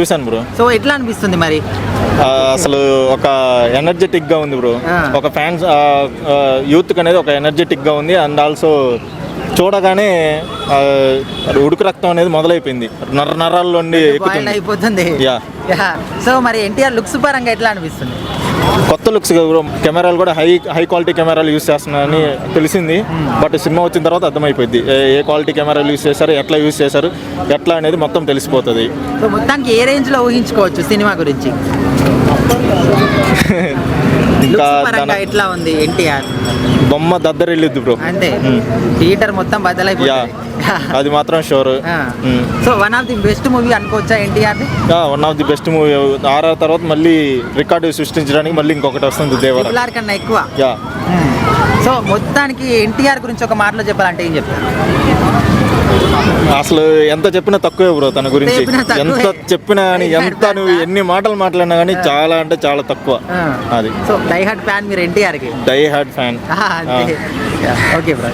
చూశాను bro. So ఎట్లా అనిపిస్తుంది మరి? అసలు ఒక ఎనర్జెటిక్గా ఉంది బ్రో. ఒక ఫ్యాన్స్ యూత్ అనేది ఒక ఎనర్జెటిక్గా ఉంది. అండ్ ఆల్సో చూడగానే ఉడుకు రక్తం అనేది మొదలైపోయింది. నర నరాల్లో నుండి బాయిల్ ఎక్కుతుంది. అయిపోతుంది. సో మరి ఎన్టీఆర్ లుక్స్ పరంగా ఎట్లా అనిపిస్తుంది? కొత్త లుక్స్ కెమెరాలు కూడా హై హై క్వాలిటీ కెమెరాలు యూస్ చేస్తున్నారని తెలిసింది. బట్ సినిమా వచ్చిన తర్వాత అర్థమైపోయింది. ఏ- క్వాలిటీ కెమెరాలు యూస్ చేశారు ఎట్లా యూస్ చేశారు ఎట్లా అనేది మొత్తం తెలిసిపోతుంది. మొత్తానికి ఏ రేంజ్లో ఊహించుకోవచ్చు సినిమా గురించి? ఇంకా పరంగా ఎట్లా ఉంది ఎన్టీఆర్? బొమ్మ దద్దరిల్లిద్ది బ్రో అంతే. థియేటర్ మొత్తం యా. బద్దలైపోతుంది అది మాత్రం sure. So one of the best movie అనుకోవచ్చా NTR one of the best movie. RR తర్వాత మళ్ళీ రికార్డు సృష్టించడానికి మళ్ళీ ఇంకొకటి వస్తుంది దేవర. కన్నా ఎక్కువ? యా. సో మొత్తానికి ఎన్టీఆర్ గురించి ఒక మాటలో చెప్పాలంటే ఏం చెప్తారు? అసలు ఎంత చెప్పినా తక్కువే బ్రో తన గురించి. ఎంత చెప్పినా కానీ ఎంత నువ్వు ఎన్ని మాటలు మాట్లాడినా కానీ చాలా అంటే చాలా తక్కువ. అది. సో డై హార్ట్ ఫ్యాన్ మీరు ఎన్టీఆర్కి? Die hard fan okay bro